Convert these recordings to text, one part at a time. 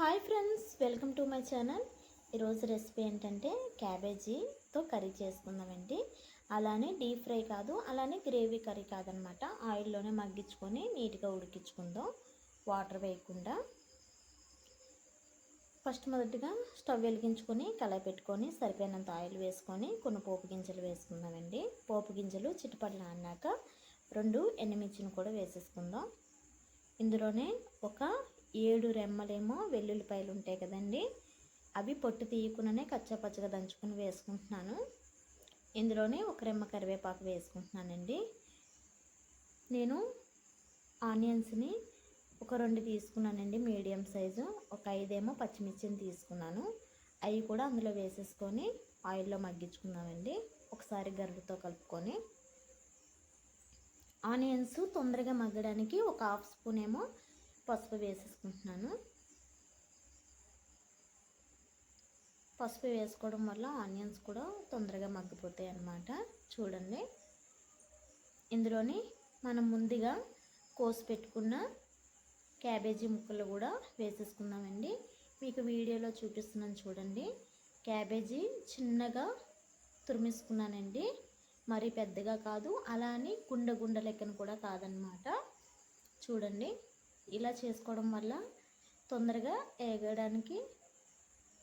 Hi friends welcome to my channel. ఈరోజు recipe ఏంటంటే క్యాబేజీతో కర్రీ చేసుకుందామండి అలానే డీప్ ఫ్రై కాదు అలానే గ్రేవీ కర్రీ కాదనమాట. ఆయిల్లోనే మగ్గించుకొని నీట్గా ఉడికించుకుందాం వాటర్ వేయకుండా. ఫస్ట్ మొదటిగా స్టవ్ వెలిగించుకొని కళాయి పెట్టుకొని సరిపోయినంత ఆయిల్ వేసుకొని కొన్ని పోపు గింజలు వేసుకుందామండి. పోపు గింజలు చిట్టుపట్లు నాన్నాక రెండు ఎండుమిర్చిని కూడా వేసేసుకుందాం. ఇందులోనే ఒక ఏడు రెమ్మలేమో వెల్లుల్లిపాయలు ఉంటాయి కదండి. అవి పొట్టు తీయకుండానే కచ్చాపచ్చగా దంచుకొని వేసుకుంటున్నాను. ఇందులోనే ఒక రెమ్మ కరివేపాకు వేసుకుంటున్నానండి. నేను ఆనియన్స్ని ఒక రెండు తీసుకున్నానండి మీడియం సైజు. ఒక ఐదేమో పచ్చిమిర్చిని తీసుకున్నాను. అవి కూడా అందులో వేసేసుకొని ఆయిల్లో మగ్గించుకున్నామండి ఒకసారి గరుడుతో కలుపుకొని. ఆనియన్స్ తొందరగా మగ్గడానికి ఒక హాఫ్ స్పూన్ ఏమో పసుపు వేసేసుకుంటున్నాను. పసుపు వేసుకోవడం వల్ల ఆనియన్స్ కూడా తొందరగా మగ్గిపోతాయి అన్నమాట చూడండి. ఇందులోని మనం ముందుగా కోసి పెట్టుకున్న క్యాబేజీ ముక్కలు కూడా వేసేసుకుందామండి. మీకు వీడియోలో చూపిస్తున్నాను చూడండి. క్యాబేజీ చిన్నగా తురిమేసుకున్నానండి. మరి పెద్దగా కాదు అలా అని గుండె గుండ లెక్కన కూడా కాదనమాట చూడండి. ఇలా చేసుకోవడం వల్ల తొందరగా ఏగడానికి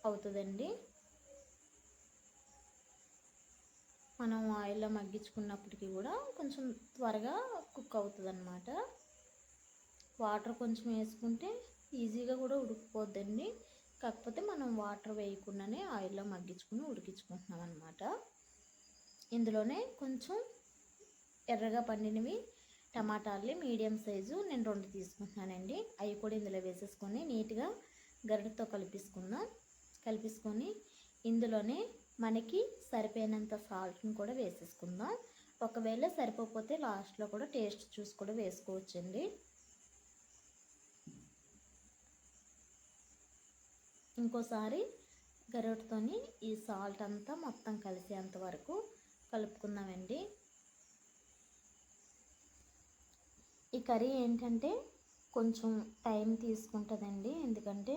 అవుతుందండి. మనం ఆయిల్లో మగ్గించుకున్నప్పటికీ కూడా కొంచెం త్వరగా కుక్ అవుతుంది అనమాట వాటర్ కొంచెం వేసుకుంటే ఈజీగా కూడా ఉడికిపోద్దండి. కాకపోతే మనం వాటర్ వేయకుండానే ఆయిల్లో మగ్గించుకుని ఉడికించుకుంటున్నాం అనమాట ఇందులోనే కొంచెం ఎర్రగా పండినవి టమాటాలు మీడియం సైజు నేను రెండు తీసుకుంటున్నానండి. అవి కూడా ఇందులో వేసేసుకొని నీట్గా గరిటతో కలిపేసుకుందాం. కలిపేసుకొని ఇందులోనే మనకి సరిపోయినంత సాల్ట్ని కూడా వేసేసుకుందాం. ఒకవేళ సరిపోతే లాస్ట్లో కూడా టేస్ట్ చూసి కూడా వేసుకోవచ్చండి. ఇంకోసారి గరిటతోని ఈ సాల్ట్ అంతా మొత్తం కలిసేంత వరకు కలుపుకుందామండి. ఈ కర్రీ ఏంటంటే కొంచెం టైం తీసుకుంటుందండి. ఎందుకంటే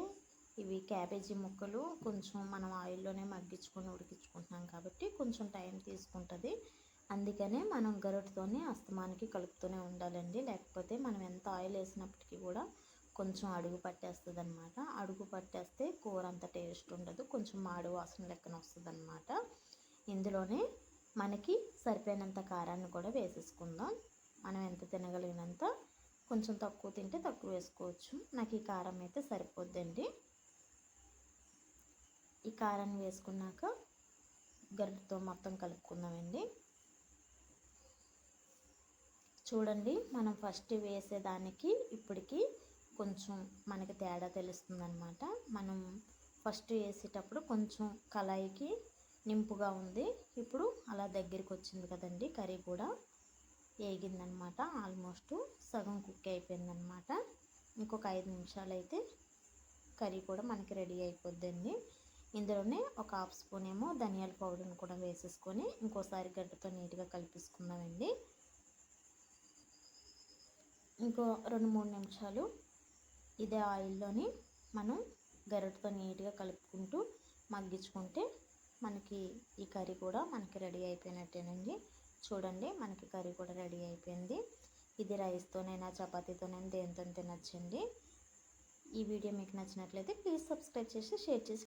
ఇవి క్యాబేజీ ముక్కలు కొంచెం మనం ఆయిల్లోనే మగ్గించుకొని ఉడికించుకుంటున్నాం కాబట్టి కొంచెం టైం తీసుకుంటుంది. అందుకనే మనం గరుటతోనే అస్తమానికి కలుపుతూనే ఉండాలండి. లేకపోతే మనం ఎంత ఆయిల్ వేసినప్పటికీ కూడా కొంచెం అడుగు పట్టేస్తుంది అనమాట అడుగు పట్టేస్తే కూర అంత టేస్ట్ ఉండదు. కొంచెం మాడు వాసన లెక్కన వస్తుంది అనమాట ఇందులోనే మనకి సరిపోయినంత కారాన్ని కూడా వేసేసుకుందాం. మనం ఎంత తినగలిగినంత కొంచెం తక్కువ తింటే తక్కువ వేసుకోవచ్చు. నాకు ఈ కారం అయితే సరిపోద్దండి. ఈ కారాన్ని వేసుకున్నాక గరిటతో మొత్తం కలుపుకుందామండి. చూడండి మనం ఫస్ట్ వేసేదానికి ఇప్పటికి కొంచెం మనకి తేడా తెలుస్తుంది అనమాట మనం ఫస్ట్ వేసేటప్పుడు కొంచెం కళాయికి నింపుగా ఉంది. ఇప్పుడు అలా దగ్గరికి వచ్చింది కదండి కర్రీ కూడా. వేగిందనమాట. ఆల్మోస్ట్ సగం కుక్ అయిపోయిందనమాట. ఇంకొక ఐదు నిమిషాలు అయితే కర్రీ కూడా మనకి రెడీ అయిపోద్దండి. ఇందులోనే ఒక హాఫ్ స్పూన్ ఏమో ధనియాల పౌడర్ని కూడా వేసేసుకొని ఇంకోసారి గడ్డతో నీట్గా కలిపేసుకుందామండి. ఇంకో రెండు మూడు నిమిషాలు ఇదే ఆయిల్లోని మనం గరిటతో నీట్గా కలుపుకుంటూ మగ్గించుకుంటే మనకి ఈ కర్రీ కూడా మనకి రెడీ అయిపోయినట్టేనండి. చూడండి మనకి కర్రీ కూడా రెడీ అయిపోయింది. ఇది రైస్తోనైనా చపాతీతోనైనా దేనితో తినచ్చండి. ఈ వీడియో మీకు నచ్చినట్లయితే ప్లీజ్ సబ్స్క్రైబ్ చేసి షేర్ చేసి